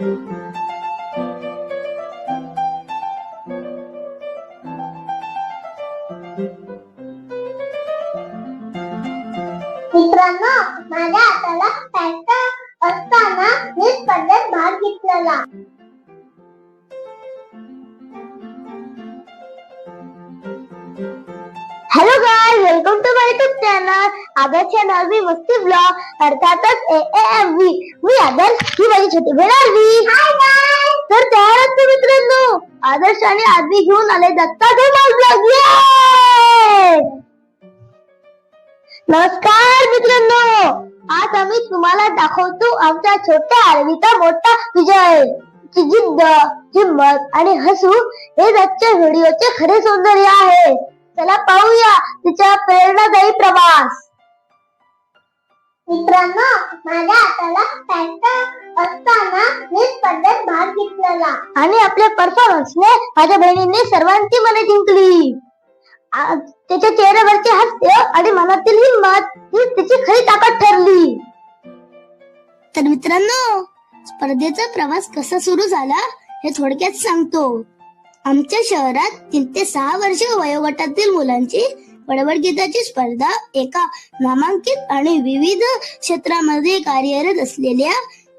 मित्रांनो माझ्या हाताला असताना मी स्पर्धेत भाग घेतलेला. युट्यूब चॅनल आदर्श नवी मस्ती ब्लॉग अर्थातच ए एम व्ही मी आदर्श ही माझी छोटी बहीण आरवी. तर तयार आहात का मित्रांनो? आदर्श आणि आरवी घेऊन आले दत्ता धमाल ब्लॉग नमस्कार मित्रांनो. आज आम्ही तुम्हाला दाखवतो आमच्या छोट्या आरवीचा मोठा विजय. ची जिद्द हिंमत आणि हसू हे आजच्या व्हिडिओचे खरे सौंदर्य आहे. चला पाहूया तिचा प्रेरणादायी प्रवास. मित्रांनो माझ्या हाताला फॅक्टर असताना मी स्पर्धेत भाग घेतलेला. आणि आपल्या परफॉर्मन्सने माझ्या बहिणीने सर्वांची मने जिंकली. त्याच्या चेहऱ्यावरचे हास्य आणि मनातील हिंमत ही तिची खरी ताकद ठरली. तर मित्रांनो स्पर्धेचा प्रवास कसा सुरू झाला हे थोडक्यात सांगतो. आमच्या शहरात तीन ते सहा वर्ष वयोगटातील मुलांची गीताची स्पर्धा एका नामांकित आणि विविध क्षेत्रामध्ये कार्यरत असलेल्या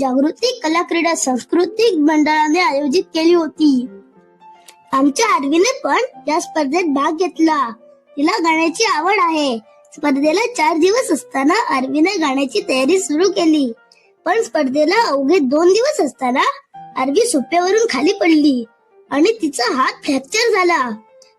जागृती कला क्रीडा सांस्कृतिक मंडळाने आयोजित केली होती. आमच्या आरवीने पण या स्पर्धेत भाग घेतला. तिला गाण्याची आवड आहे. स्पर्धेला चार दिवस असताना आरवीने गाण्याची तयारी सुरू केली. पण स्पर्धेला अवघे दोन दिवस असताना आरवी सोप्यावरून खाली पडली. आणि तिचा हात फ्रॅक्चर झाला.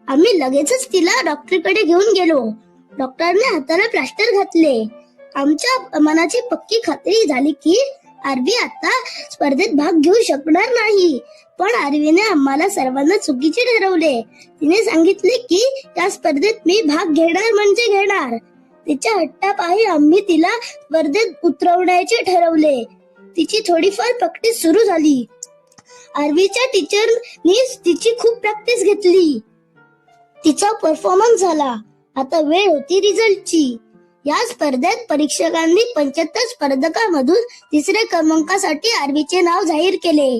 आम्ही लगेचच तिला डॉक्टरकडे घेऊन गेलो. डॉक्टरने हाताला प्लास्टर घातले. आमच्या मनाची पक्की खात्री झाली की आरवी आता स्पर्धेत भाग घेऊ शकणार नाही. पण आरवीने आम्हाला सर्वांना चुकीचे ठरवले. तिने सांगितले की त्या स्पर्धेत मी भाग घेणार म्हणजे घेणार. तिच्या हट्टापायी आम्ही तिला स्पर्धेत उतरवण्याचे ठरवले. तिची थोडीफार प्रॅक्टिस सुरू झाली. आरवीच्या टीचरनी तिची खूप प्रॅक्टिस घेतली. तिचा परफॉर्मन्स झाला. आता वेळ होती रिझल्टची या स्पर्धेत परीक्षकांनी पंच्याहत्तर स्पर्धकांमधून तिसऱ्या क्रमांकासाठी आरवीचे नाव जाहीर केले.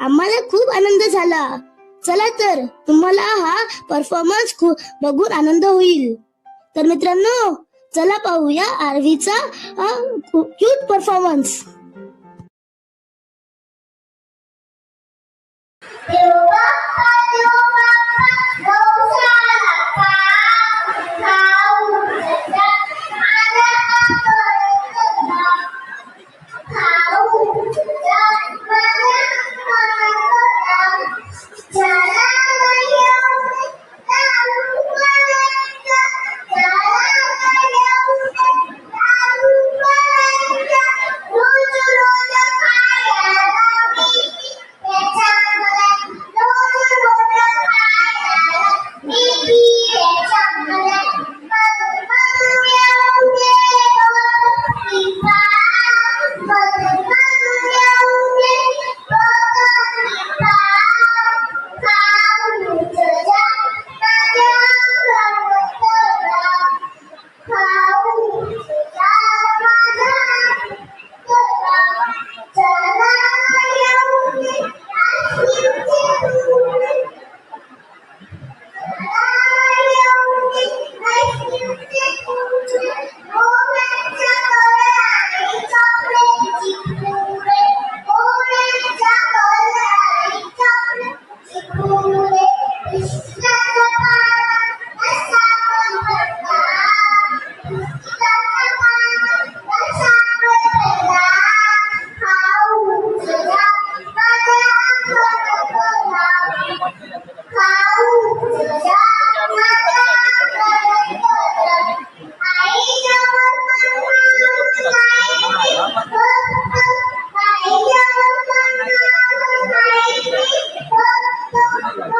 आम्हाला खूप आनंद झाला. चला तर तुम्हाला हा परफॉर्मन्स बघून आनंद होईल. तर मित्रांनो चला पाहूया आरवीचा क्यूट परफॉर्मन्स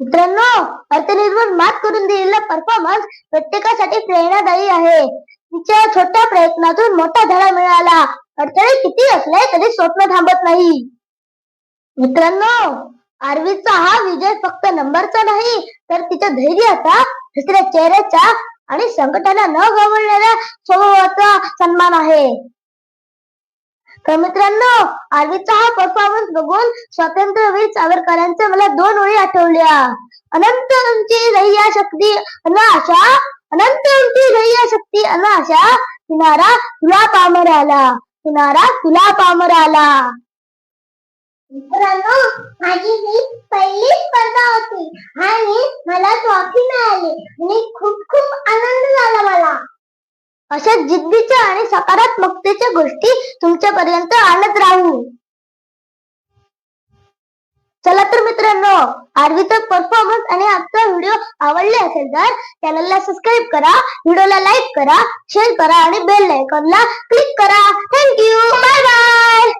मित्रांनो अर्थनिर्भर मात करून दिलेला परफॉर्मन्स प्रत्येकासाठी प्रेरणादायी आहे. तिच्या छोट्या प्रयत्नातून मोठा धडा मिळाला. अडथळे किती असले तरी स्वप्न थांबत नाही. मित्रांनो आरवीचा हा विजय फक्त नंबरचा नाही तर तिच्या धैर्याचा दुसऱ्या चेहऱ्याचा आणि संकटाला न गवळणाऱ्या स्वभावाचा सन्मान आहे. तर मित्रांनो आर्वीचा हा परफॉर्मन्स बघून स्वातंत्र्यवीर सावरकरांच्या मला दोन ओळी आठवल्या अनंत उंची रहिया शक्ती अन आशा अनंत उंची रहिया शक्ती अन आशा किनारा तुला पामर आला किनारा तुला पामर आला मित्रांनो माझी ही पहिली स्पर्धा होती आणि मला ट्रॉफी मिळाली आणि खूप खूप आनंद अशा जिद्दीच्या आणि सकारात्मकतेच्या गोष्टी तुमच्यापर्यंत आणत राहू. चला तर मित्रांनो आरवीचा परफॉर्मन्स आणि आजचा व्हिडिओ आवडले असेल तर चॅनलला सबस्क्राईब करा व्हिडिओला लाईक करा शेअर करा आणि बेल आयकॉनला क्लिक करा. Thank you bye bye